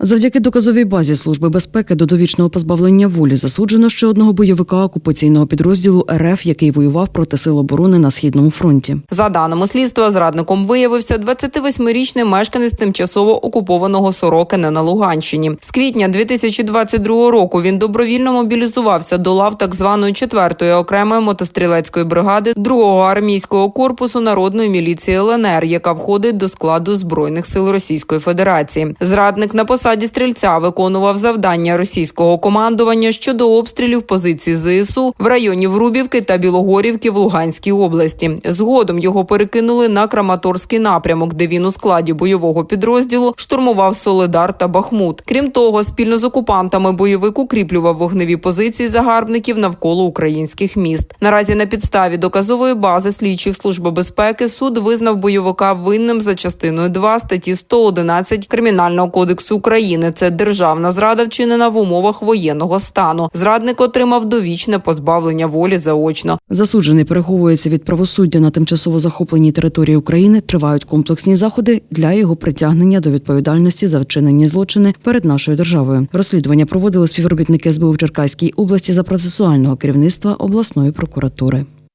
Завдяки доказовій базі Служби безпеки до довічного позбавлення волі засуджено ще одного бойовика окупаційного підрозділу РФ, який воював проти сил оборони на східному фронті. За даними слідства, зрадником виявився 28-річний мешканець тимчасово окупованого Сорокина на Луганщині. З квітня 2022 року він добровільно мобілізувався до лав так званої 4-ї окремої мотострілецької бригади 2-го армійського корпусу народної міліції ЛНР, яка входить до складу збройних сил Російської Федерації. Зрадник на посаді стрільця виконував завдання російського командування щодо обстрілів позицій ЗСУ в районі Врубівки та Білогорівки в Луганській області. Згодом його перекинули на Краматорський напрямок, де він у складі бойового підрозділу штурмував Соледар та Бахмут. Крім того, спільно з окупантами бойовик укріплював вогневі позиції загарбників навколо українських міст. Наразі на підставі доказової бази слідчих служби безпеки суд визнав бойовика винним за частиною 2 статті 111 Кримінального кодексу України. Це державна зрада, вчинена в умовах воєнного стану. Зрадник отримав довічне позбавлення волі заочно. Засуджений переховується від правосуддя на тимчасово захопленій території України. Тривають комплексні заходи для його притягнення до відповідальності за вчинені злочини перед нашою державою. Розслідування проводили співробітники СБУ в Черкаській області за процесуального керівництва обласної прокуратури.